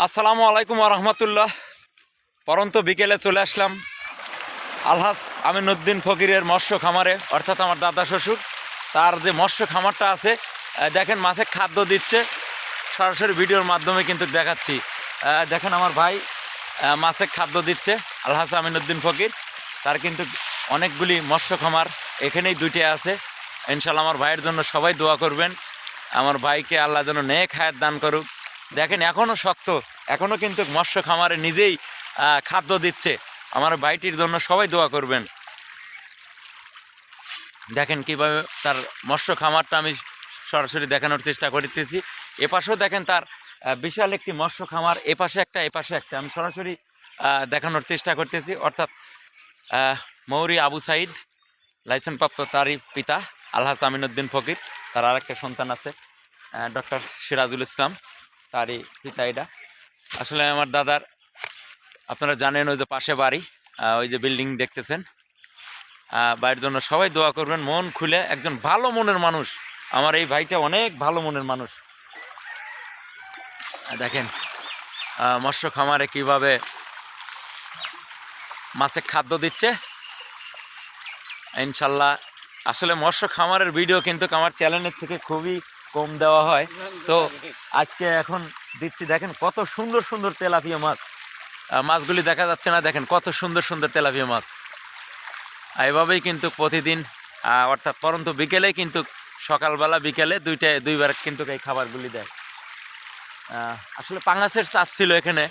আসসালামু আলাইকুম রহমতুল্লাহ। পরন্ত বিকেলে চলে আসলাম আলহাস আমিনুদ্দিন ফকিরের মৎস্য খামারে, অর্থাৎ আমার দাদা শ্বশুর। তার যে মৎস্য খামারটা আছে দেখেন মাছে খাদ্য দিচ্ছে। সরাসরি ভিডিওর মাধ্যমে কিন্তু দেখাচ্ছি। দেখেন আমার ভাই মাছে খাদ্য দিচ্ছে আলহাস আমিনুদ্দিন ফকির। তার কিন্তু অনেকগুলি মৎস্য খামার এখানেই দুইটি আছে। ইনশাল্লাহ আমার ভাইয়ের জন্য সবাই দোয়া করবেন। আমার ভাইকে আল্লাহ যেন নেক হায়াত দান করুক। দেখেন এখনও শক্ত। এখনও কিন্তু মৎস্য খামারে নিজেই খাদ্য দিচ্ছে। আমার ভাইটির জন্য সবাই দোয়া করবেন। দেখেন কীভাবে তার মৎস্য খামারটা আমি সরাসরি দেখানোর চেষ্টা করতেছি। এপাশেও দেখেন তার বিশাল একটি মৎস্য খামার, এপাশে একটা এপাশে একটা। আমি সরাসরি দেখানোর চেষ্টা করতেছি। অর্থাৎ মৌরি আবু সাইদ, লাইসেন্সপ্রাপ্ত তারই পিতা, আলহাজ আমিনুদ্দিন ফকির। তার আরেকটা সন্তান আছে ডক্টর সিরাজুল ইসলাম। তারই পিতা এটা। আসলে আমার দাদার, আপনারা জানেন ওই যে পাশে বাড়ি ওই যে বিল্ডিং দেখতেছেন। বাড়ির জন্য সবাই দোয়া করবেন, মন খুলে একজন ভালো মনের মানুষ। আমার এই ভাইটা অনেক ভালো মনের মানুষ। দেখেন মৎস্য খামারে কীভাবে মাছে খাদ্য দিচ্ছে। ইনশাল্লাহ, আসলে মৎস্য খামারের ভিডিও কিন্তু আমার চ্যানেলের থেকে খুবই কম দেওয়া হয়। তো আজকে এখন দিচ্ছি, দেখেন কত সুন্দর সুন্দর তেলাপিয়া মাছ। মাছগুলি দেখা যাচ্ছে না, দেখেন কত সুন্দর সুন্দর তেলাপিয়া মাছ। এভাবেই কিন্তু প্রতিদিন অর্থাৎ পরন্ত বিকেলে কিন্তু সকালবেলা বিকেলে দুইটা দুইবার কিন্তু এই খাবারগুলি দেয়। আসলে পাঙাশের চাষ ছিল এখানে।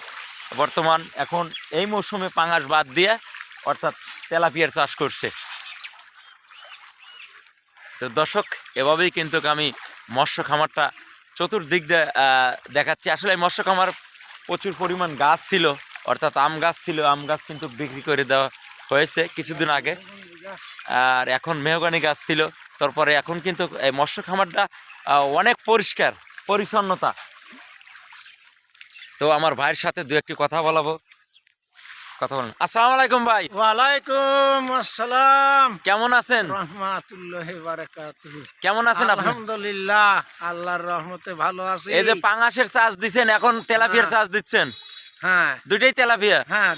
বর্তমান এখন এই মৌসুমে পাঙাশ বাদ দিয়ে, অর্থাৎ তেলাপিয়ার চাষ করছে। তো দর্শক, এভাবেই কিন্তু আমি মৎস্য খামারটা চতুর্দিক দেখাচ্ছি। আসলে মৎস্য খামার প্রচুর পরিমাণ গাছ ছিল, অর্থাৎ আম গাছ ছিল। আম গাছ কিন্তু বিক্রি করে দেওয়া হয়েছে কিছুদিন আগে। আর এখন মেহগানি গাছ ছিল। তারপরে এখন কিন্তু এই মৎস্য খামারটা অনেক পরিষ্কার, পরিচ্ছন্নতা। তো আমার ভাইয়ের সাথে দু একটি কথা বলাবো। কথা বলেন। আসসালামু আলাইকুম ভাই। ওয়ালাইকুম আসসালাম। কেমন আছেন? রহমাতুল্লাহ বারাকাতুহু। কেমন আছেন আপনি? আলহামদুলিল্লাহ আল্লাহর রহমতে ভালো আছি। এই যে পাঙাশের চাষ দিচ্ছেন এখন তেলাপিয়ার হ্যাঁ। চাষ দিচ্ছেন? হ্যাঁ। দুইটাই তেলাপিয়া? হ্যাঁ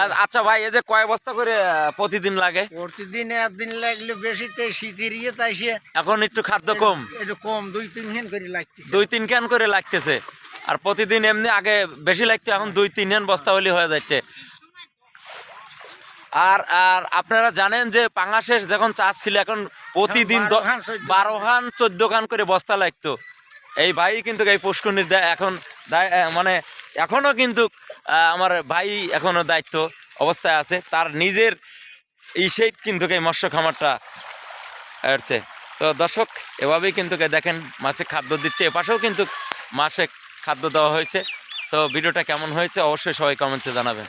আর আচ্ছা ভাই এই যে কয় বস্তা করে প্রতিদিন লাগে? প্রতিদিন একদিন লাগলে বেশি তাই শীতের ইয়ে তাই এখন একটু খাদ্য কম? একটু কম দুই তিন হেন করে লাগছে দুই তিন ক্যান করে লাগতেছে। আর প্রতিদিন এমনি আগে বেশি লাগতো এখন দুই তিন ক্যান বস্তা হলে হয়ে যাচ্ছে। আর আর আপনারা জানেন যে পাঙাশের যখন চাষ ছিল এখন প্রতিদিন বারো খান, চোদ্দ খান। করে বস্তা লাগতো। এই ভাই কিন্তু এই পুষ্করণীর এখন মানে এখনও কিন্তু আমার ভাই এখনও দায়িত্ব অবস্থায় আছে। তার নিজের ইসেই কিন্তু এই মৎস্য খামারটা হচ্ছে তো দর্শক এভাবেই কিন্তু দেখেন মাছে খাদ্য দিচ্ছে। এপাশেও কিন্তু মাছে খাদ্য দেওয়া হয়েছে। তো ভিডিওটা কেমন হয়েছে অবশ্যই সবাই কমেন্টসে জানাবেন।